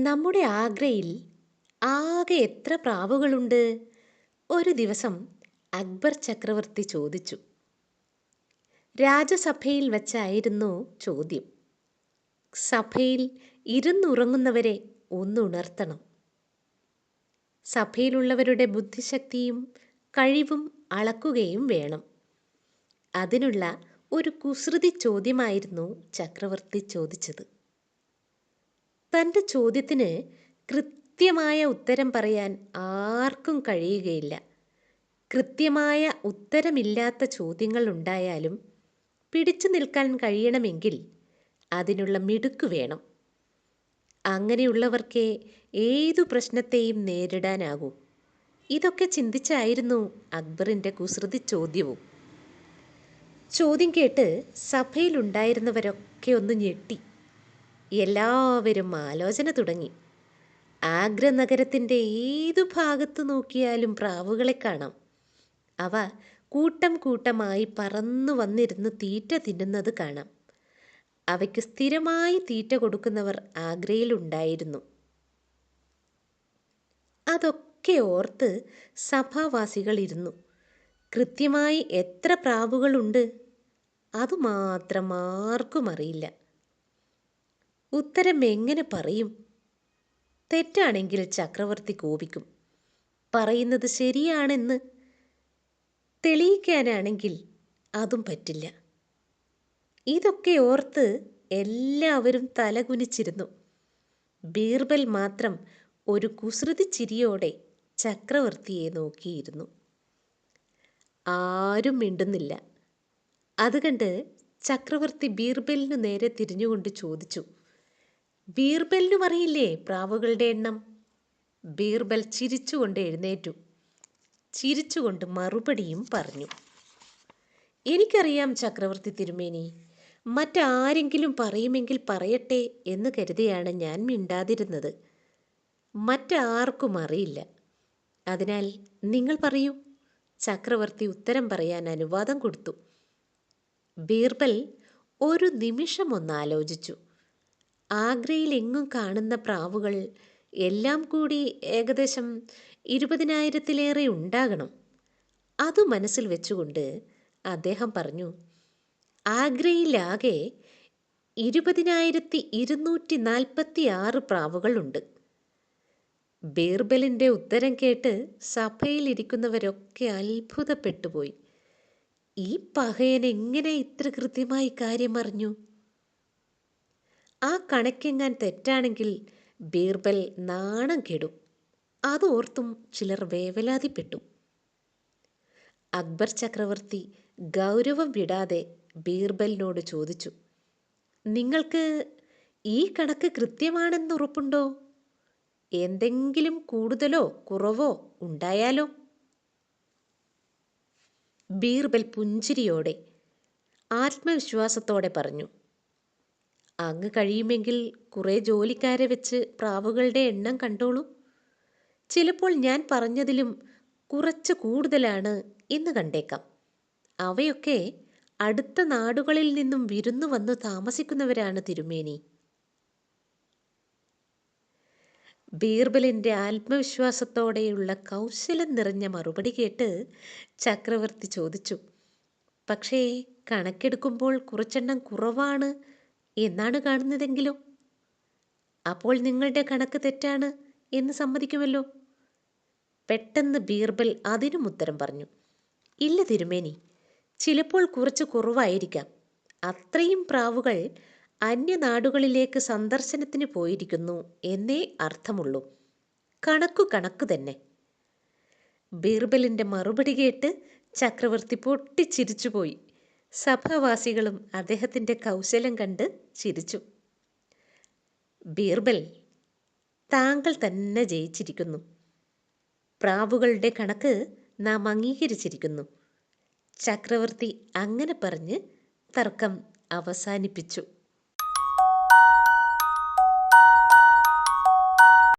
നമ്മുടെ ആഗ്രയിൽ ആകെ എത്ര പ്രാവുകളുണ്ട്? ഒരു ദിവസം അക്ബർ ചക്രവർത്തി ചോദിച്ചു. രാജസഭയിൽ വച്ചായിരുന്നു ചോദ്യം. സഭയിൽ ഇരുന്നുറങ്ങുന്നവരെ ഒന്നുണർത്തണം. സഭയിലുള്ളവരുടെ ബുദ്ധിശക്തിയും കഴിവും അളക്കുകയും വേണം. അതിനുള്ള ഒരു കുസൃതി ചോദ്യമായിരുന്നു ചക്രവർത്തി ചോദിച്ചത്. തന്റെ ചോദ്യത്തിന് കൃത്യമായ ഉത്തരം പറയാൻ ആർക്കും കഴിയുകയില്ല. കൃത്യമായ ഉത്തരമില്ലാത്ത ചോദ്യങ്ങൾ ഉണ്ടായാലും പിടിച്ചു നിൽക്കാൻ കഴിയണമെങ്കിൽ അതിനുള്ള മിടുക്ക് വേണം. അങ്ങനെയുള്ളവർക്കേ ഏതു പ്രശ്നത്തെയും നേരിടാനാകൂ. ഇതൊക്കെ ചിന്തിച്ചായിരുന്നു അക്ബറിന്റെ കുസൃതി ചോദ്യവും. ചോദ്യം കേട്ട് സഭയിലുണ്ടായിരുന്നവരൊക്കെ ഒന്ന് ഞെട്ടി. എല്ലാവരും ആലോചന തുടങ്ങി. ആഗ്ര നഗരത്തിന്റെ ഏതു ഭാഗത്ത് നോക്കിയാലും പ്രാവുകളെ കാണാം. അവ കൂട്ടം കൂട്ടമായി പറന്നു വന്നിരുന്ന് തീറ്റ തിന്നുന്നത് കാണാം. അവയ്ക്ക് സ്ഥിരമായി തീറ്റ കൊടുക്കുന്നവർ ആഗ്രയിലുണ്ടായിരുന്നു. അതൊക്കെ ഓർത്ത് സഭാവാസികൾ ഇരുന്നു. കൃത്യമായി എത്ര പ്രാവുകളുണ്ട്? അതുമാത്രം ആർക്കും അറിയില്ല. ഉത്തരം എങ്ങനെ പറയും? തെറ്റാണെങ്കിൽ ചക്രവർത്തി കോപിക്കും. പറയുന്നത് ശരിയാണെന്ന് തെളിയിക്കാനാണെങ്കിൽ അതും പറ്റില്ല. ഇതൊക്കെ ഓർത്ത് എല്ലാവരും തലകുനിച്ചിരുന്നു. ബീർബൽ മാത്രം ഒരു കുസൃതി ചിരിയോടെ ചക്രവർത്തിയെ നോക്കിയിരുന്നു. ആരും മിണ്ടുന്നില്ല. അതുകണ്ട് ചക്രവർത്തി ബീർബലിനു നേരെ തിരിഞ്ഞുകൊണ്ട് ചോദിച്ചു. ബീർബലിനും അറിയില്ലേ പ്രാവുകളുടെ എണ്ണം? ബീർബൽ ചിരിച്ചുകൊണ്ട് എഴുന്നേറ്റു. ചിരിച്ചുകൊണ്ട് മറുപടിയും പറഞ്ഞു. എനിക്കറിയാം ചക്രവർത്തി തിരുമേനി മറ്റാരെങ്കിലും പറയുമെങ്കിൽ പറയട്ടെ എന്ന് കരുതിയാണ് ഞാൻ മിണ്ടാതിരുന്നത്. മറ്റാർക്കും അറിയില്ല. അതിനാൽ നിങ്ങൾ പറയൂ. ചക്രവർത്തി ഉത്തരം പറയാൻ അനുവാദം കൊടുത്തു. ബീർബൽ ഒരു നിമിഷം ഒന്ന് ആലോചിച്ചു. ആഗ്രയിൽ എങ്ങും കാണുന്ന പ്രാവുകൾ എല്ലാം കൂടി ഏകദേശം ഇരുപതിനായിരത്തിലേറെ ഉണ്ടാകണം. അത് മനസ്സിൽ വെച്ചുകൊണ്ട് അദ്ദേഹം പറഞ്ഞു ആഗ്രയിലാകെ ഇരുപതിനായിരത്തി ഇരുന്നൂറ്റി നാൽപ്പത്തി ആറ് പ്രാവുകളുണ്ട് ബീർബലിന്റെ ഉത്തരം കേട്ട് സഭയിലിരിക്കുന്നവരൊക്കെ അത്ഭുതപ്പെട്ടുപോയി. ഈ പഹയൻ എങ്ങനെ ഇത്ര കൃത്യമായി കാര്യം അറിഞ്ഞു? ആ കണക്കെങ്ങാൻ തെറ്റാണെങ്കിൽ ബീർബൽ നാണം കെടും. അതോർത്തും ചിലർ വേവലാതിപ്പെട്ടു. അക്ബർ ചക്രവർത്തി ഗൗരവം വിടാതെ ബീർബലിനോട് ചോദിച്ചു നിങ്ങൾക്ക് ഈ കണക്ക് കൃത്യമാണെന്ന് ഉറപ്പുണ്ടോ? എന്തെങ്കിലും കൂടുതലോ കുറവോ ഉണ്ടായാലോ? ബീർബൽ പുഞ്ചിരിയോടെ ആത്മവിശ്വാസത്തോടെ പറഞ്ഞു അങ്ങ് കഴിയുമെങ്കിൽ കുറേ ജോലിക്കാരെ വെച്ച് പ്രാവുകളുടെ എണ്ണം കണ്ടോളൂ. ചിലപ്പോൾ ഞാൻ പറഞ്ഞതിലും കുറച്ച് കൂടുതലാണ് എന്ന് കണ്ടേക്കാം. അവയൊക്കെ അടുത്ത നാടുകളിൽ നിന്നും വിരുന്നു വന്നു താമസിക്കുന്നവരാണ് തിരുമേനി. ബീർബലിന്റെ ആത്മവിശ്വാസത്തോടെയുള്ള കൗശലം നിറഞ്ഞ മറുപടി കേട്ട് ചക്രവർത്തി ചോദിച്ചു പക്ഷേ കണക്കെടുക്കുമ്പോൾ കുറച്ചെണ്ണം കുറവാണ് എന്നാണ് കാണുന്നതെങ്കിലും? അപ്പോൾ നിങ്ങളുടെ കണക്ക് തെറ്റാണ് എന്ന് സമ്മതിക്കുമല്ലോ? പെട്ടെന്ന് ബീർബൽ അതിനും ഉത്തരം പറഞ്ഞു. ഇല്ല തിരുമേനി ചിലപ്പോൾ കുറച്ച് കുറവായിരിക്കാം. അത്രയും പ്രാവുകൾ അന്യനാടുകളിലേക്ക് സന്ദർശനത്തിന് പോയിരിക്കുന്നു എന്നേ അർത്ഥമുള്ളൂ. കണക്കു കണക്ക് തന്നെ. ബീർബലിന്റെ മറുപടി കേട്ട് ചക്രവർത്തി പൊട്ടിച്ചിരിച്ചുപോയി. സഭാവാസികളും അദ്ദേഹത്തിന്റെ കൗശലം കണ്ട് ചിരിച്ചു. ബീർബൽ താങ്കൾ തന്നെ ജയിച്ചിരിക്കുന്നു. പ്രാവുകളുടെ കണക്ക് നാം അംഗീകരിച്ചിരിക്കുന്നു. ചക്രവർത്തി അങ്ങനെ പറഞ്ഞ് തർക്കം അവസാനിപ്പിച്ചു.